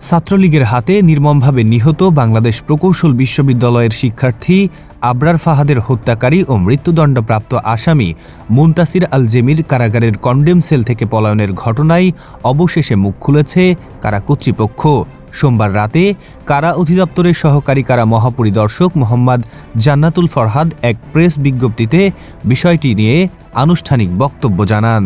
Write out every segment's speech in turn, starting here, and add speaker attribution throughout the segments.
Speaker 1: ছাত্রলীগের হাতে নির্মমভাবে নিহত বাংলাদেশ প্রকৌশল বিশ্ববিদ্যালয়ের শিক্ষার্থী আবরার ফাহাদের হত্যাকারী ও মৃত্যুদণ্ডপ্রাপ্ত আসামি মুনতাসির আল জেমির কারাগারের কন্ডেম সেল থেকে পলায়নের ঘটনায় অবশেষে মুখ খুলেছে কারা কর্তৃপক্ষ। সোমবার রাতে কারা অধিদপ্তরের সহকারী কারা মহাপরিদর্শক মোহাম্মদ জান্নাতুল ফরহাদ এক প্রেস বিজ্ঞপ্তিতে বিষয়টি নিয়ে আনুষ্ঠানিক বক্তব্য জানান।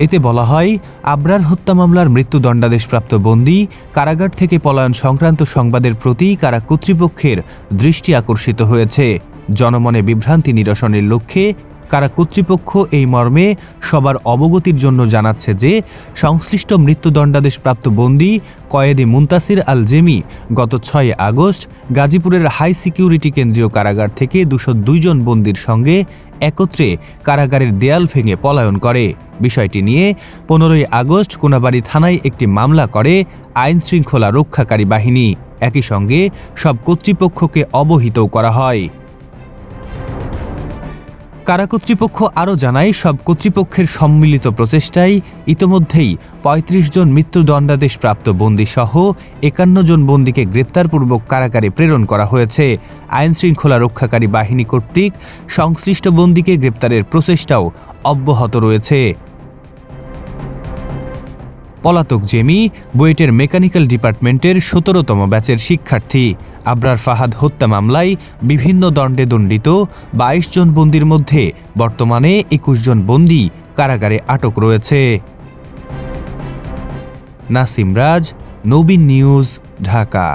Speaker 1: এতে বলা হয়, আবরার হত্যা মামলার মৃত্যুদণ্ডাদেশপ্রাপ্ত বন্দী কারাগার থেকে পলায়ন সংক্রান্ত সংবাদের প্রতি কারা কর্তৃপক্ষের দৃষ্টি আকর্ষিত হয়েছে। জনমনে বিভ্রান্তি নিরসনের লক্ষ্যে কারা কর্তৃপক্ষ এই মর্মে সবার অবগতির জন্য জানাচ্ছে যে, সংশ্লিষ্ট মৃত্যুদণ্ডাদেশপ্রাপ্ত বন্দী কয়েদি মুন্তাসির আল জেমি গত ছয় আগস্ট গাজীপুরের হাই সিকিউরিটি কেন্দ্রীয় কারাগার থেকে দুশো জন বন্দির সঙ্গে একত্রে কারাগারের দেয়াল ভেঙে পলায়ন করে। বিষয়টি নিয়ে পনেরোই আগস্ট কোনাবাড়ি থানায় একটি মামলা করে আইন শৃঙ্খলা রক্ষাকারী বাহিনী। একই সঙ্গে সব কর্তৃপক্ষকে অবহিতও করা হয়। কারা কর্তৃপক্ষ আরও জানায়, সব কর্তৃপক্ষের সম্মিলিত প্রচেষ্টায় ইতোমধ্যেই ৩৫ জন মৃত্যুদণ্ডাদেশপ্রাপ্ত বন্দীসহ একান্ন জন বন্দীকে গ্রেপ্তারপূর্বক কারাগারে প্রেরণ করা হয়েছে। আইনশৃঙ্খলা রক্ষাকারী বাহিনী কর্তৃক সংশ্লিষ্ট বন্দীকে গ্রেপ্তারের প্রচেষ্টাও অব্যাহত রয়েছে। পলাতক জেমি বুয়েটের মেকানিক্যাল ডিপার্টমেন্টের সতেরোতম ব্যাচের শিক্ষার্থী। আবরার ফাহাদ হত্যা মামলায় বিভিন্ন দণ্ডে দণ্ডিত বাইশ জন বন্দির মধ্যে বর্তমানে একুশ জন বন্দি কারাগারে আটক রয়েছে। নাসিম রাজ, নবীন নিউজ, ঢাকা।